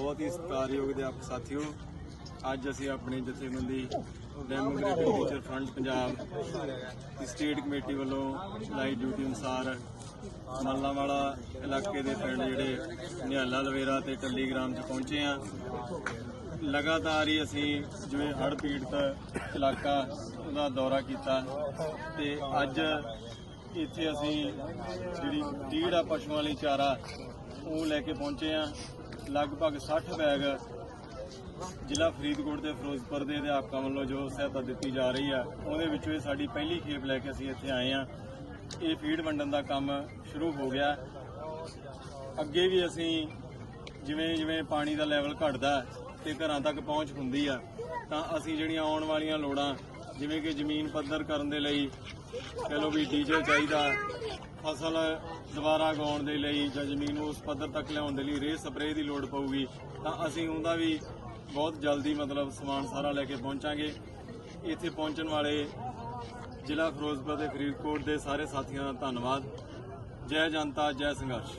ਬਹੁਤ ਹੀ ਸਤਿਕਾਰਯੋਗ ਅਧਿਆਪਕ ਆਪ ਸਾਥੀਓ, ਅੱਜ ਅਸੀਂ ਆਪਣੀ ਜਥੇਬੰਦੀ ਡੈਮੋਕ੍ਰੈਟਿਕ ਟੀਚਰ ਫਰੰਟ ਪੰਜਾਬ ਦੀ ਸਟੇਟ ਕਮੇਟੀ ਵੱਲੋਂ ਲਾਈ ਡਿਊਟੀ ਅਨੁਸਾਰ ਮੱਲਾਂਵਾਲਾ ਇਲਾਕੇ ਦੇ ਪਿੰਡ ਜਿਹੜੇ ਨਿਹਾਲਾ ਲਵੇਰਾ ਤੇ ਟੱਲੀ ਗ੍ਰਾਮ 'ਚ ਪਹੁੰਚੇ ਆ ਲਗਾਤਾਰ ਹੀ ਅਸੀਂ ਜਿਵੇਂ ਹੜ੍ਹ ਪੀੜਤ ਇਲਾਕਾ ਦਾ ਦੌਰਾ ਕੀਤਾ ਤੇ ਅੱਜ ਇੱਥੇ ਅਸੀਂ ਜਿਹੜੀ ਢੀੜ ਆ ਪਸ਼ੂਆਂ ਲਈ ਚਾਰਾ ਉਹ ਲੈ ਕੇ ਪਹੁੰਚੇ ਆ ਲਗਭਗ 60 ਬੈਗ ਜ਼ਿਲ੍ਹਾ ਫਰੀਦਕੋਟ ਤੇ ਫਿਰੋਜ਼ਪੁਰ ਦੇ ਅਧਿਆਪਕਾਂ ਵੱਲੋਂ ਜੋ ਸਹਾਇਤਾ ਦਿੱਤੀ ਜਾ ਰਹੀ ਆ, ਉਹਦੇ ਵਿੱਚੋਂ ਇਹ ਸਾਡੀ ਪਹਿਲੀ ਖੇਪ ਲੈ ਕੇ ਅਸੀਂ ਇੱਥੇ ਆਏ ਆ ਇਹ ਫੀਡ ਵੰਡਣ ਦਾ ਕੰਮ ਸ਼ੁਰੂ ਹੋ ਗਿਆ। ਅੱਗੇ ਵੀ ਅਸੀਂ ਜਿਵੇਂ ਜਿਵੇਂ ਪਾਣੀ ਦਾ ਲੈਵਲ ਘਟਦਾ ਤੇ ਘਰਾਂ ਤੱਕ ਪਹੁੰਚ ਹੁੰਦੀ ਆ, ਤਾਂ ਅਸੀਂ ਜਿਹੜੀਆਂ ਆਉਣ ਵਾਲੀਆਂ ਲੋੜਾਂ, ਜਿਵੇਂ ਕਿ ਜ਼ਮੀਨ ਪੱਧਰ ਕਰਨ ਦੇ ਲਈ ਕਹ ਲਓ ਵੀ ਡੀਜ਼ਲ ਚਾਹੀਦਾ ਫਸਲ ਦੁਬਾਰਾ ਉਗਾਉਣ ਦੇ ਲਈ ਜਾਂ ਜ਼ਮੀਨ ਨੂੰ ਉਸ ਪੱਧਰ ਤੱਕ ਲਿਆਉਣ ਦੇ ਲਈ ਰੇਹ ਸਪਰੇਅ ਦੀ ਲੋੜ ਪਊਗੀ, ਤਾਂ ਅਸੀਂ ਉਹਦਾ ਵੀ ਬਹੁਤ ਜਲਦੀ ਮਤਲਬ ਸਮਾਨ ਸਾਰਾ ਲੈ ਕੇ ਪਹੁੰਚਾਂਗੇ। ਇੱਥੇ ਪਹੁੰਚਣ ਵਾਲੇ ਜ਼ਿਲ੍ਹਾ ਫਿਰੋਜ਼ਪੁਰ ਤੇ ਫਰੀਦਕੋਟ ਦੇ ਸਾਰੇ ਸਾਥੀਆਂ ਦਾ ਧੰਨਵਾਦ। ਜੈ ਜਨਤਾ, ਜੈ ਸੰਘਰਸ਼।